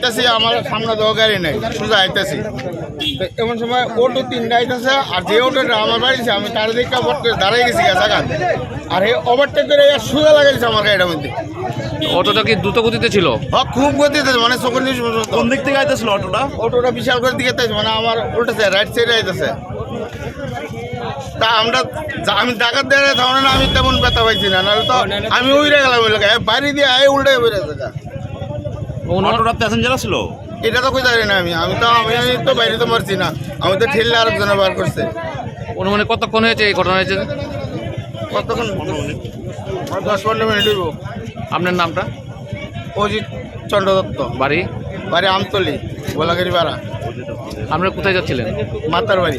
আইতাছি আমার সামনে দেওয়া গাড়ি নেই সোজা আইতাছি। এমন সময় অটো তিনটা আইতাছে আর যে অটোটা আমার বাড়িছে আমি তার দিকে বট করে দাঁড়াই গেছি গাছাগান আর এই ওভারটেক করে এ সোজা লাগাইছে আমার গাড়িটার মধ্যে। অটোটা কি দ্রুত গতিতে ছিল? হ্যাঁ খুব গতিতে মানে চোখের নিউজ কোন দিক থেকে আইতেছিল অটোটা? অটোটা বিশাল করে দিকে তাইছে মানে আমার উল্টেছে রাইট সাইডে আইতেছে। তা আমরা আমি ডাকাত দেয় তখন না আমি তেমন ব্যথা পাইছি না নাহলে তো আমি উইরে গেলাম বাড়ি দিয়ে আয় উল্টে বেড়েছে অটোটা প্যাসেঞ্জার ছিল এটা তো কই জানি না আমি। আমি তো আমি আমি তো বাইরে তো মারছি না। আমি তো ঠেললে আরেকজনে বার করছে। অনুমানে কতক্ষণ হয়েছে এই ঘটনা হয়েছে? কতক্ষণ? দশ পনেরো মিনিট হইব। আপনার নামটা? অজিত চন্দ্র দত্ত। বাড়ি? বাড়ি আমতলি গোলাগাড়ি পাড়া আপনারা কোথায় যাচ্ছিলেন? মাতার বাড়ি